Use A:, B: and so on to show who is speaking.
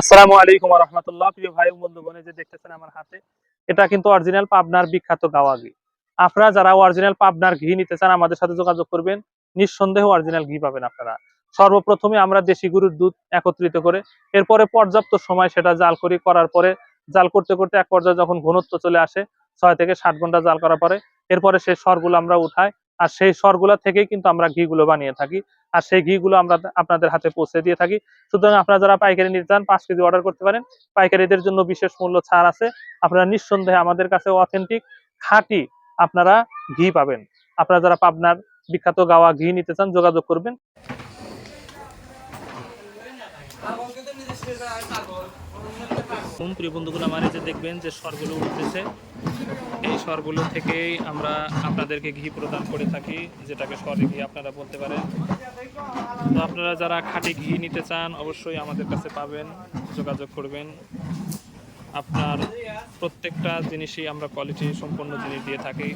A: আসসালামু আলাইকুম রহমতুল্লাহ। প্রিয় ভাই বন্ধু বোনে যে দেখতেছেন আমার হাতে, এটা কিন্তু অরিজিনাল পাবনার বিখ্যাত গাওয়া ঘি আপনারা যারা অরিজিনাল পাবনার ঘি নিতে চান, আমাদের সাথে যোগাযোগ করবেন। নিঃসন্দেহে অরিজিনাল ঘি পাবেন আপনারা। সর্বপ্রথমে আমরা দেশি গরুর দুধ একত্রিত করে, এরপরে পর্যাপ্ত সময় সেটা জাল করি, করার পরে জাল করতে করতে এক পর্যায়ে যখন ঘনত্ব চলে আসে, ছয় থেকে সাত ঘণ্টা জাল করার পরে, এরপরে সেই স্বরগুলো আমরা উঠাই আর সেই স্বরগুলা থেকেই কিন্তু আমরা ঘিগুলো বানিয়ে থাকি। আর সেই ঘিগুলো আমরা আপনাদের হাতে পৌঁছে দিয়ে থাকি। সুতরাং আপনারা যারা পাইকারি নিতে চান, পাঁচ কেজি অর্ডার করতে পারেন। পাইকারিদের জন্য বিশেষ মূল্য ছাড় আছে। আপনারা নিঃসন্দেহে আমাদের কাছে অথেন্টিক খাঁটি আপনারা ঘি পাবেন। আপনারা যারা পাবনার বিখ্যাত গাওয়া ঘি নিতে চান, যোগাযোগ করবেন। প্রিয় বন্ধুগুলো আমার যে দেখবেন যে স্বরগুলো উঠতেছে। এই স্বরগুলো থেকেই আমরা আপনাদেরকে ঘি প্রদান করে থাকি যেটাকে স্বরে ঘি আপনারা বলতে পারেন তো আপনারা যারা খাঁটি ঘি নিতে চান অবশ্যই আমাদের কাছে পাবেন যোগাযোগ করবেন আপনার প্রত্যেকটা জিনিসই আমরা কোয়ালিটি সম্পন্ন জিনিস দিয়ে থাকি